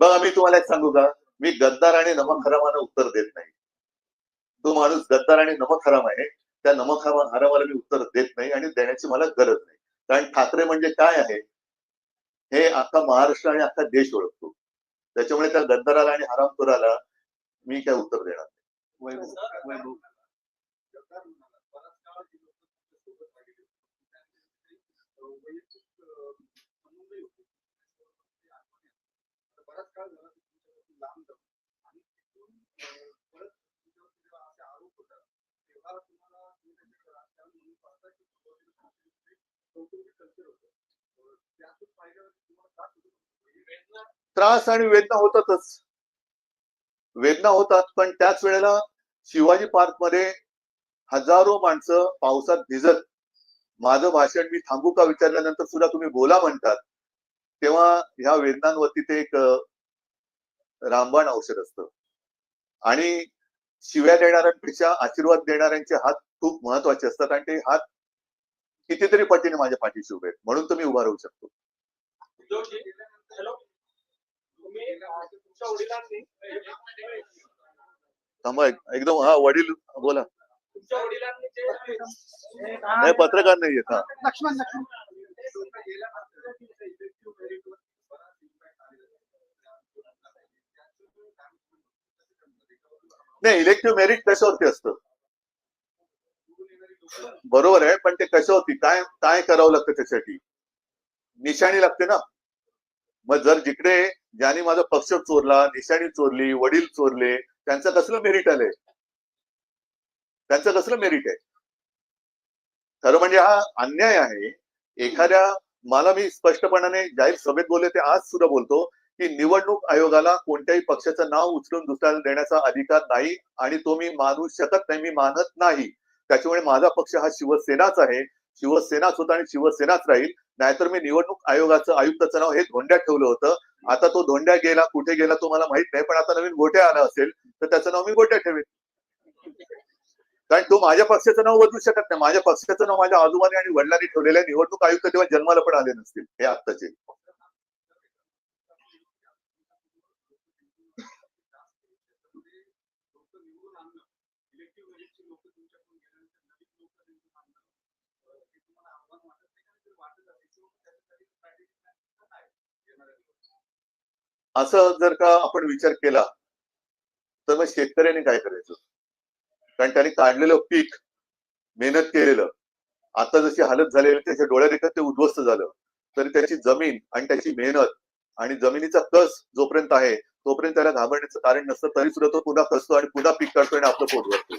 बघा मी तुम्हाला एक सांगू का? मी गद्दार आणि नमकरामान उत्तर देत नाही. तो माणूस गद्दार आणि नमक हराम आहे. त्या नमक हरामाला मी उत्तर देत नाही आणि देण्याची मला गरज नाही. कारण ठाकरे म्हणजे काय आहे? हे अख्खा महाराष्ट्र आणि अख्खा देश ओळखतो. त्याच्यामुळे त्या गद्दाराला आणि हरामखोराला मी काय उत्तर देणार नाही. त्रास आणि वेदना होतातच. वेदना होतात पण त्याच वेळेला शिवाजी पार्कमध्ये हजारो माणसं पावसात भिजत माझं भाषण मी थांबू का विचारल्यानंतर सुद्धा तुम्ही बोला म्हणतात. तेव्हा ह्या वेदनांवरती ते एक रामबाण औषध असतं. आणि शिव्या देणाऱ्यांपेक्षा आशीर्वाद देणाऱ्यांचे हात खूप महत्त्वाचे असतात आणि ते हात कितीतरी पटीने माझ्या पाठीशी उभे आहेत. म्हणून तुम्ही उभा राहू शकतो. जोशी हॅलो। तुम्ही तुमच्या वडिलांनी थांबा एकदम हा वडील बोला. तुमच्या वडिलांनी जे नाही पत्रकार नाही येत हा. लक्ष्मण लक्ष्मण. नाही इलेक्टिव्ह मेरिट कशावरती असतं? बरोबर आहे पण ते कशावरती? काय काय करावं लागतं त्यासाठी निशाणी लागते ना? मग जर जिकडे ज्याने माझा पक्ष चोरला निशाणी चोरली वडील चोरले त्यांचं कसलं मेरिट आलंय? त्यांचं कसलं मेरिट आहे? खरं म्हणजे हा अन्याय आहे. एखाद्या मला मी स्पष्टपणाने जाहीर सभेत बोलले ते आज सुद्धा बोलतो की निवडणूक आयोगाला कोणत्याही पक्षाचं नाव उचलून दुसऱ्याला देण्याचा अधिकार नाही आणि तो मी मानू शकत नाही मी मानत नाही. त्याच्यामुळे माझा पक्ष हा शिवसेनाच आहे. शिवसेनाच होता आणि शिवसेनाच राहील. नाहीतर मी निवडणूक आयोगाचं आयुक्ताचं नाव हे धोंड्यात ठेवलं होतं. आता तो धोंड्या गेला कुठे गेला तो मला माहीत नाही पण आता नवीन गोट्या आला असेल तर त्याचं नाव मी गोट्या ठेवेन. कारण तो माझ्या पक्षाचं नाव बदलू शकत नाही. माझ्या पक्षाचं नाव माझ्या आजोबाने आणि वडिलांनी ठेवलेलं आहे. निवडणूक आयुक्त तेव्हा जन्माला पण आले नसतील हे आत्ताचे. असं जर का आपण विचार केला तर मग शेतकऱ्याने काय करायचं? कारण त्यांनी काढलेलं पीक मेहनत केलेलं आता जशी हालत झालेली त्याच्या डोळ्यादेखत ते उद्ध्वस्त झालं तरी त्याची जमीन आणि त्याची मेहनत आणि जमिनीचा कस जोपर्यंत आहे तोपर्यंत त्याला घाबरण्याचं कारण नसतं तरी सुद्धा तो पुन्हा कसतो आणि पुन्हा पीक काढतो आणि आपलं पोट भरतो